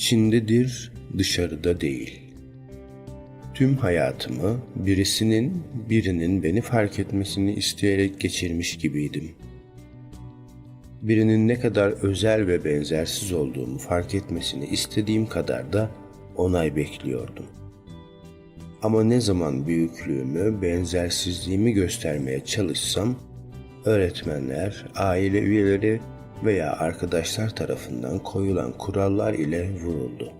içindedir, dışarıda değil. Tüm hayatımı birisinin, birinin beni fark etmesini isteyerek geçirmiş gibiydim. Birinin ne kadar özel ve benzersiz olduğumu fark etmesini istediğim kadar da onay bekliyordum. Ama ne zaman büyüklüğümü, benzersizliğimi göstermeye çalışsam, öğretmenler, aile üyeleri veya arkadaşlar tarafından koyulan kurallar ile vuruldu.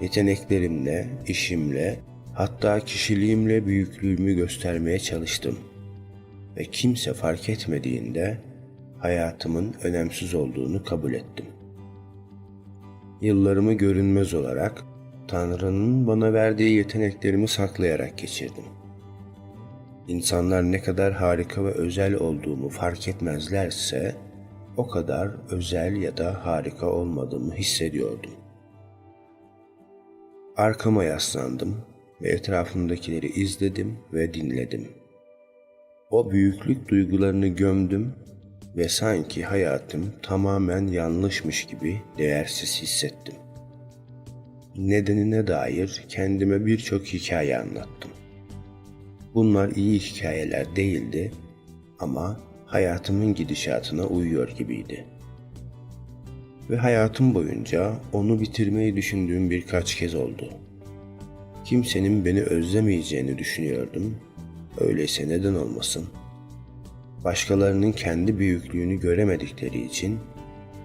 Yeteneklerimle, işimle, hatta kişiliğimle büyüklüğümü göstermeye çalıştım. Ve kimse fark etmediğinde hayatımın önemsiz olduğunu kabul ettim. Yıllarımı görünmez olarak Tanrı'nın bana verdiği yeteneklerimi saklayarak geçirdim. İnsanlar ne kadar harika ve özel olduğumu fark etmezlerse o kadar özel ya da harika olmadığımı hissediyordum. Arkama yaslandım ve etrafımdakileri izledim ve dinledim. O büyüklük duygularını gömdüm ve sanki hayatım tamamen yanlışmış gibi değersiz hissettim. Nedenine dair kendime birçok hikaye anlattım. Bunlar iyi hikayeler değildi ama hayatımın gidişatına uyuyor gibiydi. Ve hayatım boyunca onu bitirmeyi düşündüğüm birkaç kez oldu. Kimsenin beni özlemeyeceğini düşünüyordum. Öyleyse neden olmasın? Başkalarının kendi büyüklüğünü göremedikleri için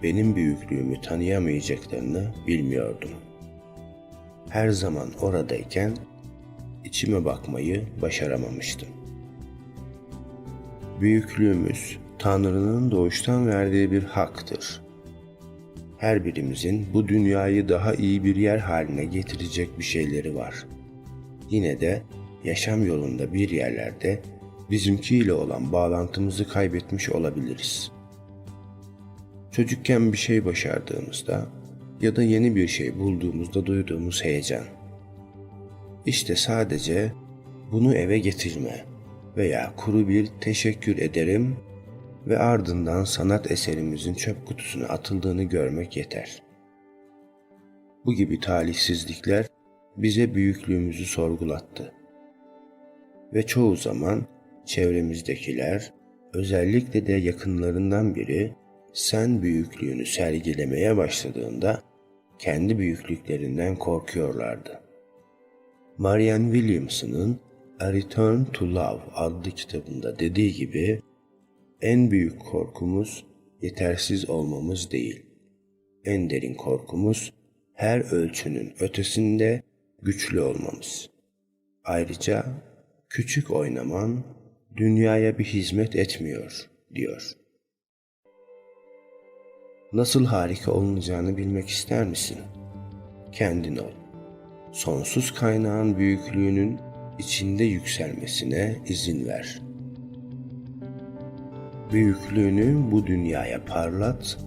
benim büyüklüğümü tanıyamayacaklarını bilmiyordum. Her zaman oradayken içime bakmayı başaramamıştım. Büyüklüğümüz Tanrı'nın doğuştan verdiği bir haktır. Her birimizin bu dünyayı daha iyi bir yer haline getirecek bir şeyleri var. Yine de yaşam yolunda bir yerlerde bizimkiyle olan bağlantımızı kaybetmiş olabiliriz. Çocukken bir şey başardığımızda ya da yeni bir şey bulduğumuzda duyduğumuz heyecan. İşte sadece bunu eve getirme veya kuru bir teşekkür ederim ve ardından sanat eserimizin çöp kutusuna atıldığını görmek yeter. Bu gibi talihsizlikler bize büyüklüğümüzü sorgulattı. Ve çoğu zaman çevremizdekiler, özellikle de yakınlarından biri sen büyüklüğünü sergilemeye başladığında kendi büyüklüklerinden korkuyorlardı. Marianne Williamson'ın A Return to Love adlı kitabında dediği gibi en büyük korkumuz yetersiz olmamız değil. En derin korkumuz her ölçünün ötesinde güçlü olmamız. Ayrıca küçük oynaman dünyaya bir hizmet etmiyor diyor. Nasıl harika olunacağını bilmek ister misin? Kendin ol. Sonsuz kaynağın büyüklüğünün içinde yükselmesine izin ver. Büyüklüğünü bu dünyaya parlat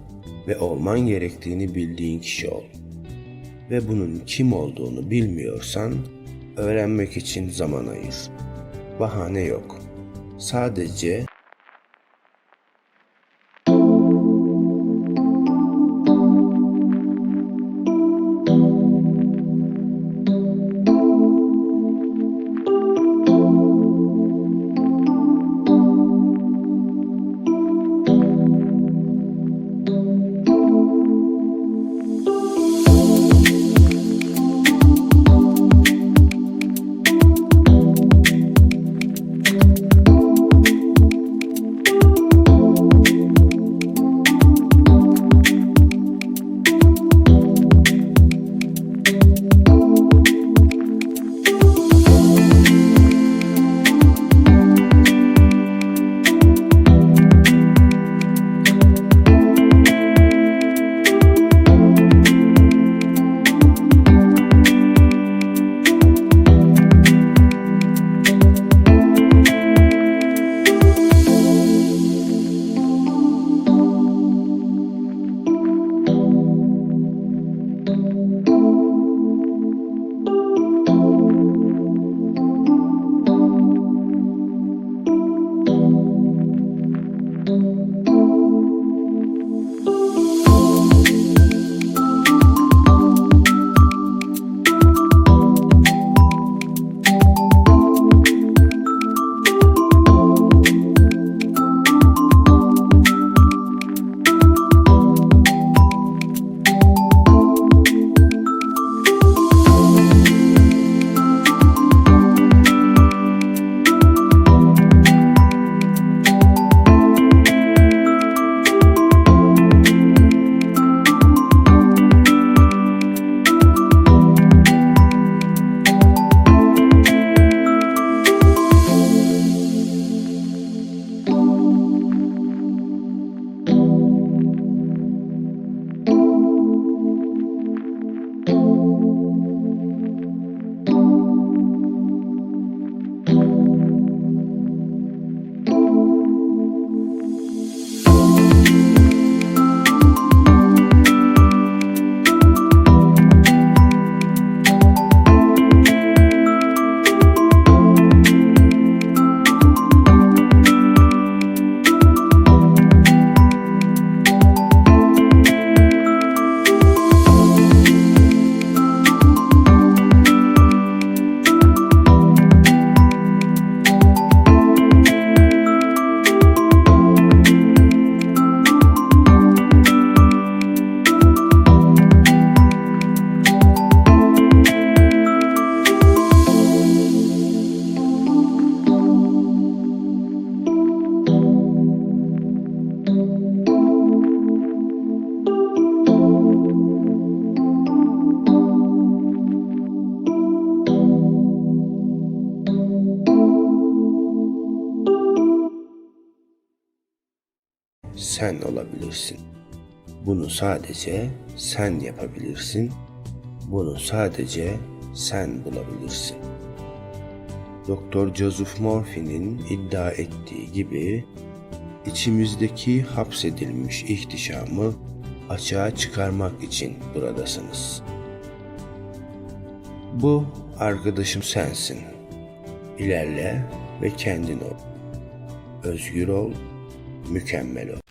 ve olman gerektiğini bildiğin kişi ol. Ve bunun kim olduğunu bilmiyorsan öğrenmek için zaman ayır. Bahane yok. Sadece sen olabilirsin. Bunu sadece sen yapabilirsin. Bunu sadece sen bulabilirsin. Doktor Joseph Morphy'nin iddia ettiği gibi içimizdeki hapsedilmiş ihtişamı açığa çıkarmak için buradasınız. Bu arkadaşım sensin. İlerle ve kendin ol. Özgür ol, mükemmel ol.